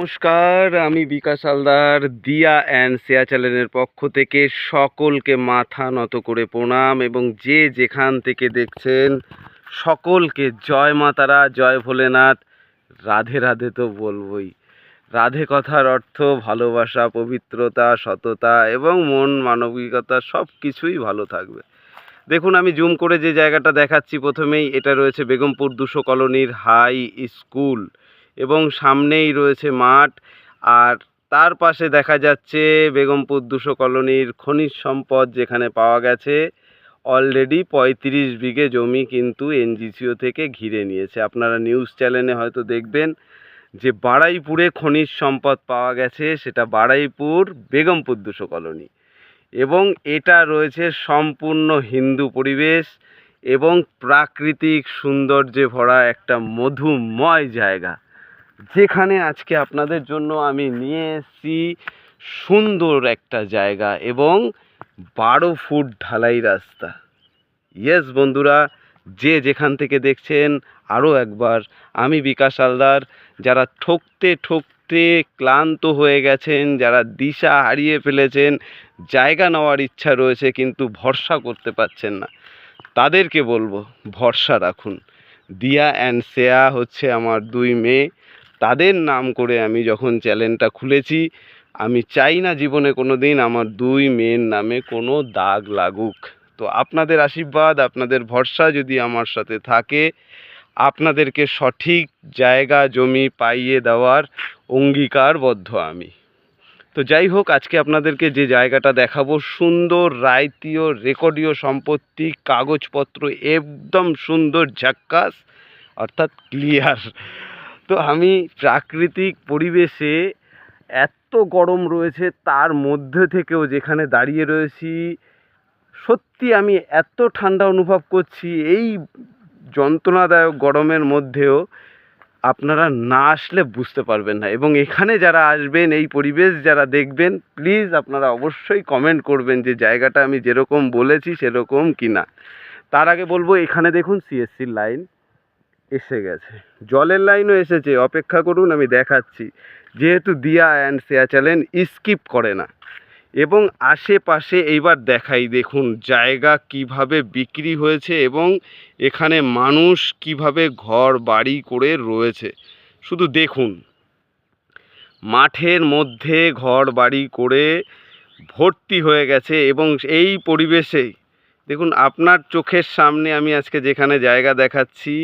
নমস্কার, আমি বিকাশ হালদার, দিয়া অ্যান্ড শেয়া চ্যানেলের পক্ষ থেকে সকলকে মাথা নত করে প্রণাম এবং যে যেখান থেকে দেখছেন সকলকে জয় মাতারা জয় ভোলেনাথ। রাধে রাধে তো বলবই। রাধে কথার অর্থ ভালোবাসা, পবিত্রতা, সততা এবং মন মানবিকতা সব কিছুই ভালো থাকবে। দেখুন, আমি জুম করে যে জায়গাটা দেখাচ্ছি প্রথমেই, এটা রয়েছে বেগমপুর দুশো কলোনির হাই স্কুল। এবং সামনেই রয়েছে মাঠ। আর তার পাশে দেখা যাচ্ছে বেগমপুর দুশো কলোনির খনিজ সম্পদ যেখানে পাওয়া গেছে। অলরেডি পঁয়ত্রিশ বিঘে জমি কিন্তু এনজিসিও থেকে ঘিরে নিয়েছে। আপনারা নিউজ চ্যানেলে হয়তো দেখবেন যে বাড়াইপুরে খনিজ সম্পদ পাওয়া গেছে, সেটা বাড়াইপুর বেগমপুর দুশো কলোনি। এবং এটা রয়েছে সম্পূর্ণ হিন্দু পরিবেশ এবং প্রাকৃতিক সৌন্দর্যে ভরা একটা মধুময় জায়গা। যেখানে আজকে আপনাদের জন্য আমি নিয়ে এসেছি সুন্দর একটা জায়গা এবং বারো ফুট ঢালাই রাস্তা। ইয়েস বন্ধুরা, যে যেখান থেকে দেখছেন আরও একবার, আমি বিকাশ হালদার। যারা ঠকতে ঠকতে ক্লান্ত হয়ে গেছেন, যারা দিশা হারিয়ে ফেলেছেন, জায়গা নেওয়ার ইচ্ছা রয়েছে, কিন্তু ভরসা করতে পারছেন না। তাদেরকে বলব, ভরসা রাখুন। দিয়া অ্যান্ড শ্রেয়া হচ্ছে আমার দুই মেয়ে। তাদের নাম করে আমি যখন চ্যানেলটা খুলেছি, আমি চাই না জীবনে কোনো দিন আমার দুই মেয়ের নামে কোনো দাগ লাগুক। তো আপনাদের আশীর্বাদ, আপনাদের ভরসা যদি আমার সাথে থাকে, আপনাদেরকে সঠিক জায়গা, জমি পাইয়ে দেওয়ার অঙ্গীকারবদ্ধ আমি। তো যাই হোক, আজকে আপনাদেরকে যে জায়গাটা দেখাবো, সুন্দর রায়তীয় রেকর্ডীয় সম্পত্তি, কাগজপত্র, একদম সুন্দর ঝাক্কাস, অর্থাৎ ক্লিয়ার। তো আমি প্রাকৃতিক পরিবেশে এত গরম রয়েছে, তার মধ্যে থেকেও যেখানে দাঁড়িয়ে রয়েছি, সত্যি আমি এত ঠান্ডা অনুভব করছি, এই যন্ত্রণাদায়ক গরমের মধ্যেও আপনারা না আসলে বুঝতে পারবেন না। এবং এখানে যারা আসবেন, এই পরিবেশ যারা দেখবেন প্লিজ আপনারা অবশ্যই কমেন্ট করবেন যে জায়গাটা আমি যেরকম বলেছি সেরকম কি না তার আগে বলব, এখানে দেখুন সিএসসির লাইন এসে গেছে। জলের লাইনও এসেছে, অপেক্ষা করুন, আমি দেখাচ্ছি। যেহেতু দিয়া অ্যান্ড শেয়া চ্যানেল স্কিপ করে না। এবং আশেপাশে এইবার দেখাই, দেখুন জায়গা কীভাবে বিক্রি হয়েছে এবং এখানে মানুষ কীভাবে ঘর, বাড়ি করে রয়েছে। শুধু দেখুন, মাঠের মধ্যে ঘর, বাড়ি করে ভর্তি হয়ে গেছে এবং এই পরিবেশেই, দেখুন আপনার চোখের সামনে আমি আজকে যেখানে জায়গা দেখাচ্ছি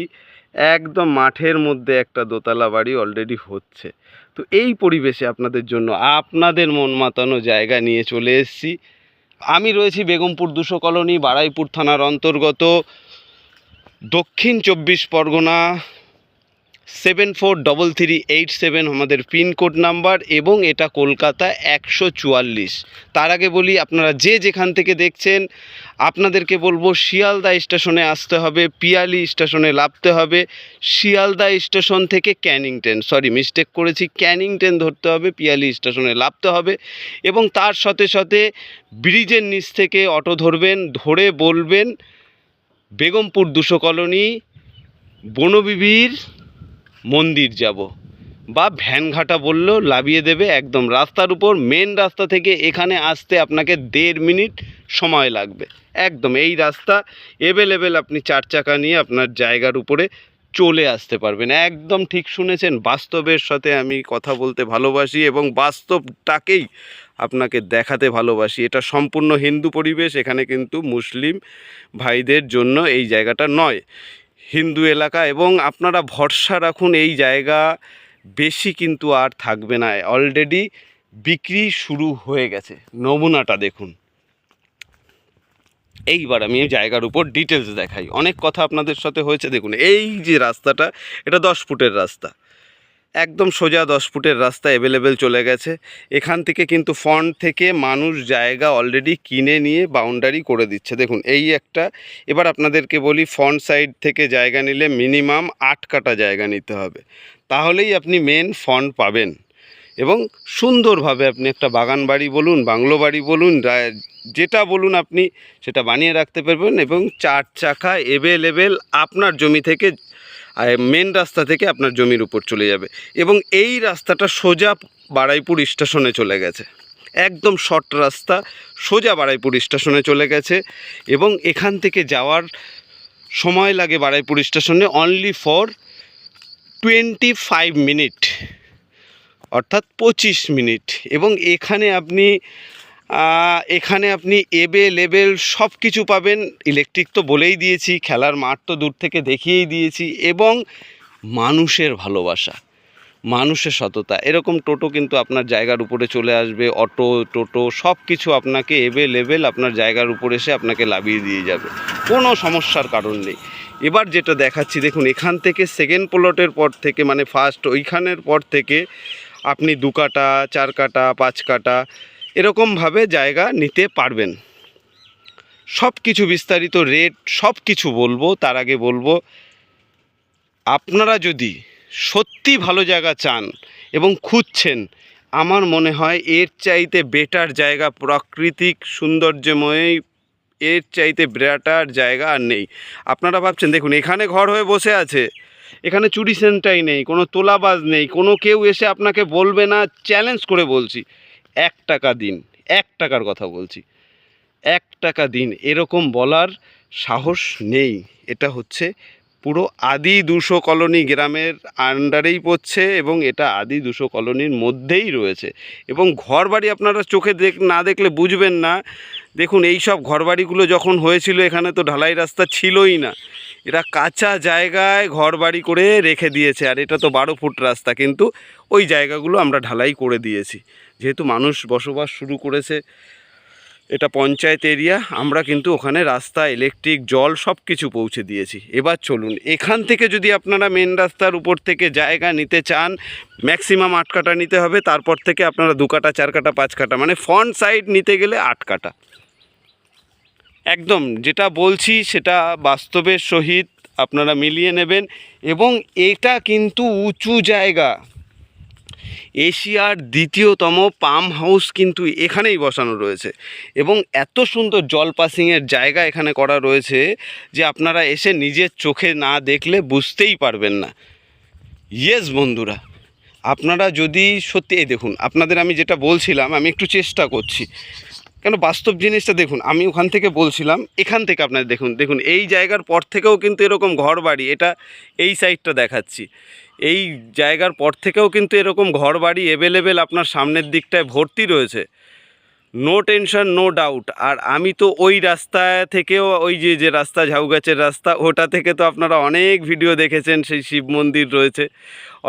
একদম মাঠের মধ্যে একটা দোতলা বাড়ি অলরেডি হচ্ছে। তো এই পরিবেশে আপনাদের জন্য আপনাদের মন মাতানো জায়গা নিয়ে চলে এসেছি। আমি রয়েছি বেগমপুর দুশো কলোনি বাড়াইপুর থানার অন্তর্গত দক্ষিণ Chabbish Pargana seven four double three eight seven আমাদের পিনকোড নাম্বার এবং এটা কলকাতা একশো চুয়াল্লিশ। তার আগে বলি, আপনারা যে যেখান থেকে দেখছেন, আপনাদেরকে বলব শিয়ালদা স্টেশনে আসতে হবে, পিয়ালি স্টেশনে নামতে হবে, শিয়ালদা স্টেশন থেকে ক্যানিং ট্রেন সরি মিস্টেক করেছি ক্যানিং ট্রেন ধরতে হবে, পিয়ালি স্টেশনে নামতে হবে এবং তার সাথে সাথে ব্রিজের নিচ থেকে অটো ধরবেন, ধরে বলবেন, বেগমপুর দুশো কলোনি, বনবিবির মন্দির যাব। বা ভ্যানঘাটা বললেও লাভিয়ে দেবে একদম। রাস্তার উপর মেন রাস্তা থেকে এখানে আসতে আপনাকে দেড় মিনিট সময় লাগবে। একদম, এই রাস্তা এভেলেবেল আপনি চার চাকা নিয়ে আপনার জায়গার উপরে চলে আসতে পারবেন। একদম ঠিক শুনেছেন, বাস্তবের সাথে আমি কথা বলতে ভালোবাসি এবং বাস্তবটাকেই আপনাকে দেখাতে ভালোবাসি। এটা সম্পূর্ণ হিন্দু পরিবেশ, এখানে কিন্তু মুসলিম ভাইদের জন্য এই জায়গাটা নয়। হিন্দু এলাকা এবং আপনারা ভরসা রাখুন এই জায়গা বেশি কিন্তু আর থাকবে না। অলরেডি বিক্রি শুরু হয়ে গেছে। নমুনাটা দেখুন। এইবার আমি এই জায়গার উপর ডিটেলস দেখাই। অনেক কথা আপনাদের সাথে হয়েছে, দেখুন। এই যে রাস্তাটা, এটা দশ ফুটের রাস্তা। একদম সোজা দশ ফুটের রাস্তা অ্যাভেলেবেল চলে গেছে। এখান থেকে কিন্তু ফন্ট থেকে মানুষ জায়গা অলরেডি কিনে নিয়ে বাউন্ডারি করে দিচ্ছে। দেখুন, এই একটা, এবার আপনাদেরকে বলি ফ্রন্ট সাইড থেকে জায়গা নিলে মিনিমাম আট কাটা জায়গা নিতে হবে। তাহলেই আপনি মেন ফন্ট পাবেন। এবং সুন্দরভাবে আপনি একটা বাগান বাড়ি বলুন, বাংলো বাড়ি বলুন যেটা বলুন আপনি, সেটা বানিয়ে রাখতে পারবেন এবং চার চাকা এভেলেবেল আপনার জমি থেকে মেন রাস্তা থেকে আপনার জমির উপর চলে যাবে। এবং এই রাস্তাটা সোজা বারাইপুর স্টেশনে চলে গেছে। একদম শর্ট রাস্তা, সোজা বারাইপুর স্টেশনে চলে গেছে। এবং এখান থেকে যাওয়ার সময় লাগে বারাইপুর স্টেশনে only for twenty five minute অর্থাৎ পঁচিশ মিনিট এবং এখানে আপনি এখানে আপনি এবে লেবেল সব কিছু পাবেন। ইলেকট্রিক তো বলেই দিয়েছি, খেলার মাঠ তো দূর থেকে দেখিয়েই দিয়েছি এবং মানুষের ভালোবাসা, মানুষের সততা। এরকম টোটো কিন্তু আপনার জায়গার উপরে চলে আসবে, অটো, টোটো সব কিছু আপনাকে এবে লেবেল আপনার জায়গার উপরে এসে আপনাকে লাভিয়ে দিয়ে যাবে। কোনো সমস্যার কারণ নেই। এবার যেটা দেখাচ্ছি, দেখুন, এখান থেকে সেকেন্ড প্লটের পর থেকে মানে ফার্স্ট ওইখানের পর থেকে আপনি দু কাটা, চার কাটা, পাঁচ কাটা এরকমভাবে জায়গা নিতে পারবেন। সব কিছু বিস্তারিত রেট সব কিছু বলব, তার আগে বলব, আপনারা যদি সত্যি ভালো জায়গা চান এবং খুঁজছেন, আমার মনে হয় এর চাইতে বেটার জায়গা প্রাকৃতিক সৌন্দর্যময়, এর চাইতে বেটার জায়গা আর নেই। আপনারা ভাবছেন, দেখুন, এখানে ঘর হয়ে বসে আছে, এখানে চুরি সেন্টাই নেই, কোনো তোলাবাজ নেই, কোনো কেউ এসে আপনাকে বলবে না চ্যালেঞ্জ করে বলছি। এক টাকা দিন, এক টাকার কথা বলছি। এক টাকা দিন, এরকম বলার সাহস নেই। এটা হচ্ছে পুরো আদি দুশো কলোনি গ্রামের আন্ডারেই পড়ছে এবং এটা আদি দুশো কলোনির মধ্যেই রয়েছে। এবং ঘরবাড়ি আপনারা চোখে দেখ, না দেখলে বুঝবেন না। দেখুন, এই সব ঘরবাড়িগুলো যখন হয়েছিল, এখানে তো ঢালাই রাস্তা ছিলই না। এরা কাঁচা জায়গায় ঘরবাড়ি করে রেখে দিয়েছে, আর এটা তো বারো ফুট রাস্তা, কিন্তু ওই জায়গাগুলো আমরা ঢালাই করে দিয়েছি। যেহেতু মানুষ বসবাস শুরু করেছে, এটা পঞ্চায়েত এরিয়া, আমরা কিন্তু ওখানে রাস্তা, ইলেকট্রিক, জল সব কিছু পৌঁছে দিয়েছি। এবার চলুন, এখান থেকে যদি আপনারা মেন রাস্তার উপর থেকে জায়গা নিতে চান, ম্যাক্সিমাম আট কাটা নিতে হবে, তারপর থেকে আপনারা দু কাটা, চার কাটা, পাঁচ কাটা মানে ফ্রন্ট সাইড নিতে গেলে আট কাটা। একদম, যেটা বলছি সেটা বাস্তবের সহিত আপনারা মিলিয়ে নেবেন এবং এটা কিন্তু উঁচু জায়গা। এশিয়ার দ্বিতীয়তম পাম হাউস কিন্তু এখানেই বসানো রয়েছে এবং এত সুন্দর জল পাসিংয়ের জায়গা এখানে করা রয়েছে যে আপনারা এসে নিজের চোখে না দেখলে বুঝতেই পারবেন না। ইয়েস বন্ধুরা, আপনারা যদি সত্যি দেখুন, আপনাদের আমি যেটা বলছিলাম, আমি একটু চেষ্টা করছি। কেন বাস্তব জিনিসটা দেখুন, আমি ওখান থেকে বলছিলাম, এখান থেকে আপনারা দেখুন দেখুন, এই জায়গার পর থেকেও কিন্তু এরকম ঘর বাড়ি এটা এই সাইডটা দেখাচ্ছি। এই জায়গার পর থেকেও কিন্তু এরকম ঘর বাড়ি অ্যাভেলেবেল আপনার সামনের দিকটায় ভর্তি রয়েছে। নো টেনশন নো ডাউট আর আমি তো ওই রাস্তা থেকেও, ওই যে যে রাস্তা ঝাউগাছের রাস্তা, ওটা থেকে তো আপনারা অনেক ভিডিও দেখেছেন, সেই শিব মন্দির রয়েছে,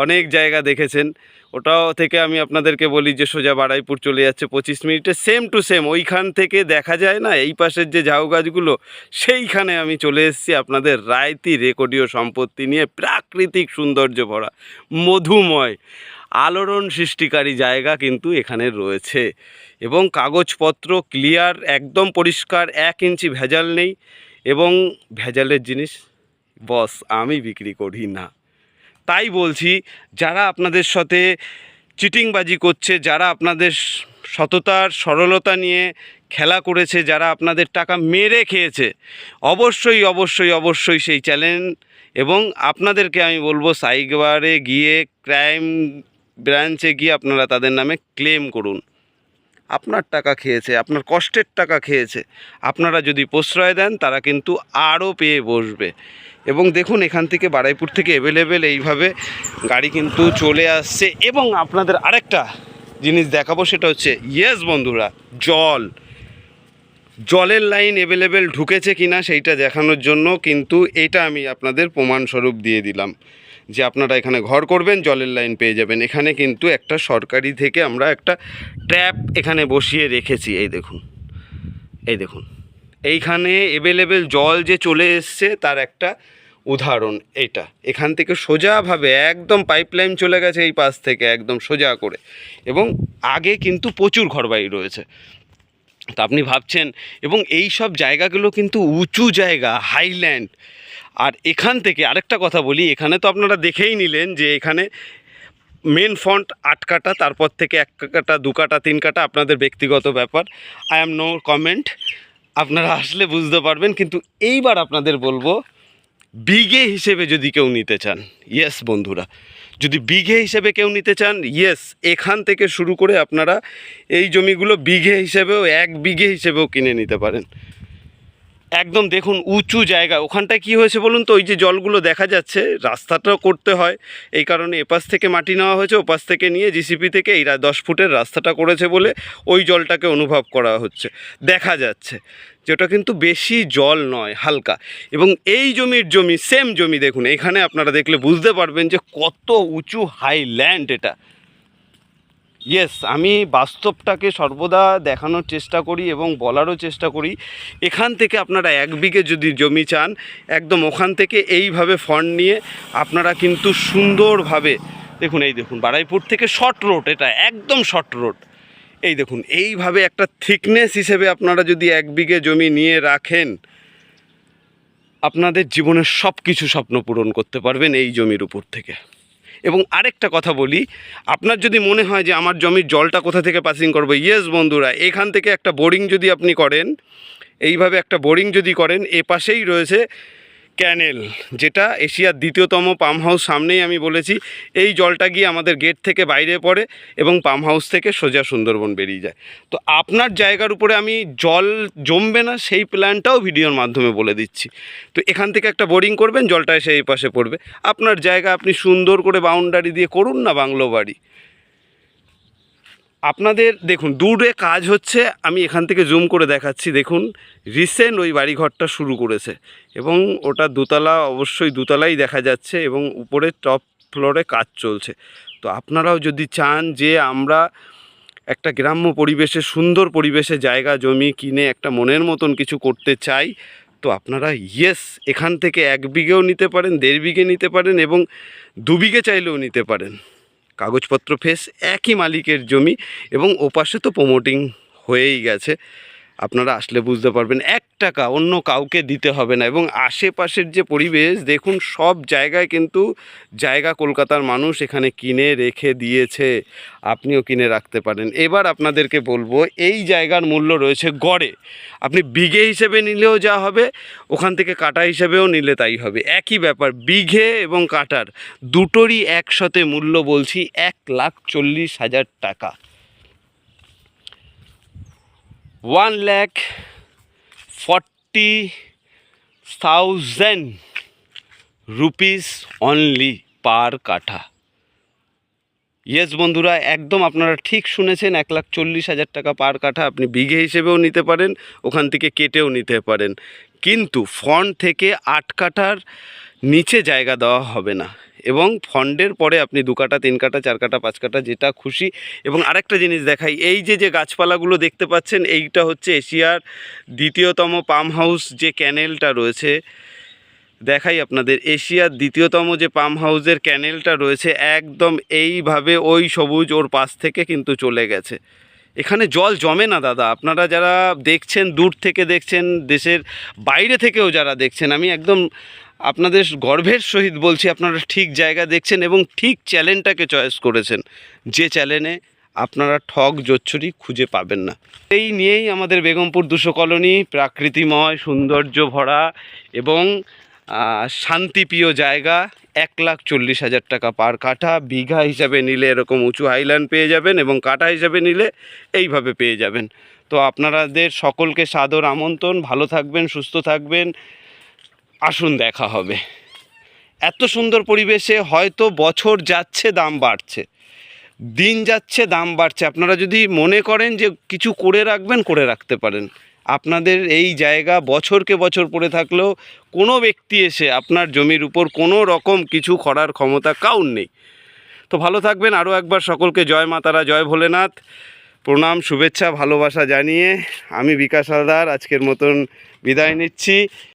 অনেক জায়গা দেখেছেন। ওটাও থেকে আমি আপনাদেরকে বলি যে সোজা বাড়াইপুর চলে যাচ্ছে পঁচিশ মিনিটে সেম টু সেম ওইখান থেকে দেখা যায় না, এই পাশের যে ঝাউ গাছগুলো, সেইখানে আমি চলে এসেছি আপনাদের রায়তি রেকর্ডীয় সম্পত্তি নিয়ে, প্রাকৃতিক সৌন্দর্য ভরা, মধুময়, আলোড়ন সৃষ্টিকারী জায়গা কিন্তু এখানে রয়েছে। এবং কাগজপত্র ক্লিয়ার একদম পরিষ্কার, এক ইঞ্চি ভেজাল নেই, এবং ভেজালের জিনিস বস আমি বিক্রি করি না। তাই বলছি, যারা আপনাদের সাথে চিটিংবাজি করছে, যারা আপনাদের সততার সরলতা নিয়ে খেলা করেছে, যারা আপনাদের টাকা মেরে খেয়েছে, অবশ্যই অবশ্যই অবশ্যই সেই চ্যালেঞ্জ এবং আপনাদেরকে আমি বলব, সাইবারে গিয়ে ক্রাইম ব্রাঞ্চে গিয়ে আপনারা তাদের নামে ক্লেম করুন। আপনার টাকা খেয়েছে, আপনার কষ্টের টাকা খেয়েছে, আপনারা যদি প্রশ্রয় দেন, তারা কিন্তু আরও পেয়ে বসবে। এবং দেখুন এখান থেকে বারাইপুর থেকে অ্যাভেলেবেল এইভাবে গাড়ি কিন্তু চলে আসছে। এবং আপনাদের আরেকটা জিনিস দেখাবো, সেটা হচ্ছে ইয়েস বন্ধুরা, জল। জলের লাইন অ্যাভেলেবেল ঢুকেছে কিনা সেইটা দেখানোর জন্য কিন্তু এটা আমি আপনাদের প্রমাণস্বরূপ দিয়ে দিলাম যে আপনারা এখানে ঘর করবেন, জলের লাইন পেয়ে যাবেন। এখানে কিন্তু একটা সরকারি থেকে আমরা একটা ট্র্যাপ এখানে বসিয়ে রেখেছি। এই দেখুন এই দেখুন। এইখানে অ্যাভেলেবেল জল যে চলে এসছে, তার একটা উদাহরণ এটা। এখান থেকে সোজাভাবে একদম পাইপলাইন চলে গেছে এই পাশ থেকে, একদম সোজা করে। এবং আগে কিন্তু প্রচুর ঘরবাড়ি রয়েছে। তা আপনি ভাবছেন, এবং এই সব জায়গাগুলো কিন্তু উঁচু জায়গা হাইল্যান্ড আর এখান থেকে আরেকটা কথা বলি, এখানে তো আপনারা দেখেই নিলেন যে এখানে মেন ফন্ট আট কাটা, তারপর থেকে এক কাটা, দু কাটা, তিন কাটা আপনাদের ব্যক্তিগত ব্যাপার। আই অ্যাম নো কমেন্ট আপনারা আসলে বুঝতে পারবেন, কিন্তু এইবার আপনাদের বলব, বিঘে হিসেবে যদি কেউ নিতে চান ইয়েস বন্ধুরা, যদি বিঘে হিসেবে কেউ নিতে চান ইয়েস এখান থেকে শুরু করে আপনারা এই জমিগুলো বিঘে হিসেবেও, এক বিঘে হিসেবেও কিনে নিতে পারেন। একদম দেখুন উঁচু জায়গা। ওখানটায় কি হয়েছে বলুন তো? ওই যে জলগুলো দেখা যাচ্ছে, রাস্তাটাও করতে হয়। এই কারণে এপাশ থেকে মাটি নেওয়া হয়েছে, ওপাশ থেকে নিয়ে জিসিপি থেকে এই দশ ফুটের রাস্তাটা করেছে বলে ওই জলটাকে অনুভব করা হচ্ছে। দেখা যাচ্ছে যেটা কিন্তু বেশি জল নয়, হালকা। এবং এই জমির জমি সেম জমি দেখুন, এখানে আপনারা দেখলে বুঝতে পারবেন যে কত উঁচু হাইল্যান্ড এটা। ইয়েস আমি বাস্তবটাকে সর্বদা দেখানোর চেষ্টা করি এবং বলারও চেষ্টা করি। এখান থেকে আপনারা এক বিঘে যদি জমি চান, একদম ওখান থেকে এইভাবে ফন্ড নিয়ে আপনারা কিন্তু সুন্দরভাবে, দেখুন এই দেখুন, বারাইপুর থেকে শর্ট রোড এটা একদম শর্ট রোড এই দেখুন, এইভাবে একটা থিকনেস হিসেবে আপনারা যদি এক বিঘে জমি নিয়ে রাখেন, আপনাদের জীবনের সব কিছু স্বপ্ন পূরণ করতে পারবেন এই জমির উপর থেকে। এবং আরেকটা কথা বলি, আপনার যদি মনে হয় যে আমার জমির জলটা কোথা থেকে পাসিং করব ইয়েস বন্ধুরা, এখান থেকে একটা বোরিং যদি আপনি করেন, এইভাবে একটা বোরিং যদি করেন, এ পাশেই রয়েছে ক্যানেল, যেটা এশিয়ার দ্বিতীয়তম পাম্প হাউস সামনেই আমি বলেছি, এই জলটা গিয়ে আমাদের গেট থেকে বাইরে পড়ে এবং পাম্প হাউস থেকে সোজা সুন্দরবন বেরিয়ে যায়। তো আপনার জায়গার উপরে আমি জল জমবে না, সেই প্ল্যানটাও ভিডিওর মাধ্যমে বলে দিচ্ছি। তো এখান থেকে একটা বোরিং করবেন, জলটা এসে এই পাশে পড়বে। আপনার জায়গা আপনি সুন্দর করে বাউন্ডারি দিয়ে করুন না বাংলো বাড়ি। আপনাদের, দেখুন, দূরে কাজ হচ্ছে, আমি এখান থেকে জুম করে দেখাচ্ছি, দেখুন, রিসেন্ট ওই বাড়িঘরটা শুরু করেছে এবং ওটা দোতলা, অবশ্যই দোতলাই দেখা যাচ্ছে এবং উপরে টপ ফ্লোরে কাজ চলছে। তো আপনারাও যদি চান যে আমরা একটা গ্রাম্য পরিবেশে, সুন্দর পরিবেশে জায়গা জমি কিনে একটা মনের মতন কিছু করতে চাই, তো আপনারা ইয়েস এখান থেকে এক বিঘেও নিতে পারেন, দেড় বিঘে নিতে পারেন এবং দু বিঘে চাইলেও নিতে পারেন। কাগজপত্র ফেস একই মালিকের জমি এবং ওপাশে তো প্রমোটিং হয়েই গেছে। আপনারা আসলে বুঝতে পারবেন, এক টাকা অন্য কাউকে দিতে হবে না এবং আশেপাশের যে পরিবেশ, দেখুন সব জায়গায় কিন্তু জায়গা কলকাতার মানুষ এখানে কিনে রেখে দিয়েছে, আপনিও কিনে রাখতে পারেন। এবার আপনাদেরকে বলব, এই জায়গার মূল্য রয়েছে গড়ে। আপনি বিঘে হিসেবে নিলেও যা হবে, ওখান থেকে কাটা হিসেবেও নিলে তাই হবে। একই ব্যাপার, বিঘে এবং কাটার, দুটোরই একসাথে মূল্য বলছি এক লাখ চল্লিশ হাজার টাকা। One lakh forty thousand rupees only per কাঠা। ইয়েস বন্ধুরা, একদম আপনারা ঠিক শুনেছেন, এক লাখ চল্লিশ হাজার টাকা পার কাঠা আপনি বিঘে হিসেবেও নিতে পারেন, ওখান থেকে কেটেও নিতে পারেন। কিন্তু ফন্ড থেকে আট কাঠার নিচে জায়গা দেওয়া হবে না। এবং ফন্ডের পরে আপনি দু কাটা, তিন কাটা, চার কাটা, পাঁচ কাটা যেটা খুশি। এবং আরেকটা জিনিস দেখাই, এই যে যে গাছপালাগুলো দেখতে পাচ্ছেন, এইটা হচ্ছে এশিয়ার দ্বিতীয়তম পাম হাউস যে ক্যানেলটা রয়েছে। দেখাই আপনাদের, এশিয়ার দ্বিতীয়তম যে পাম্প হাউসের ক্যানেলটা রয়েছে, একদম এইভাবে ওই সবুজ ওর পাশ থেকে কিন্তু চলে গেছে। এখানে জল জমে না দাদা, আপনারা যারা দেখছেন, দূর থেকে দেখছেন, দেশের বাইরে থেকেও যারা দেখছেন, আমি একদম আপনাদের গর্বের সহিত বলছি, আপনারা ঠিক জায়গা দেখছেন এবং ঠিক চ্যানেলটাকে চয়েস করেছেন। যে চ্যানেলে আপনারা ঠক জোচ্ছরি খুঁজে পাবেন না। এই নিয়েই আমাদের বেগমপুর দুশো কলোনি প্রাকৃতিময় সৌন্দর্য ভরা এবং শান্তিপ্রিয় জায়গা। এক লাখ চল্লিশ হাজার টাকা পার কাঠা, বিঘা হিসাবে নিলে এরকম উঁচু হাইল্যান্ড পেয়ে যাবেন এবং কাঠা হিসাবে নিলে এইভাবে পেয়ে যাবেন। তো আপনাদের সকলকে সাদর আমন্ত্রণ, ভালো থাকবেন, সুস্থ থাকবেন। আসুন দেখা হবে। এত সুন্দর পরিবেশে হয়তো বছর যাচ্ছে, দাম বাড়ছে। দিন যাচ্ছে, দাম বাড়ছে। আপনারা যদি মনে করেন যে কিছু করে রাখবেন, করে রাখতে পারেন। আপনাদের এই জায়গা বছরকে বছর পড়ে থাকলেও কোনো ব্যক্তি এসে আপনার জমির উপর কোনো রকম কিছু করার ক্ষমতা কাউর নেই। তো ভালো থাকবেন। আরও একবার সকলকে জয় মাতারা জয় ভোলেনাথ। প্রণাম, শুভেচ্ছা, ভালোবাসা জানিয়ে আমি বিকাশ হালদার। আজকের মতন বিদায় নিচ্ছি।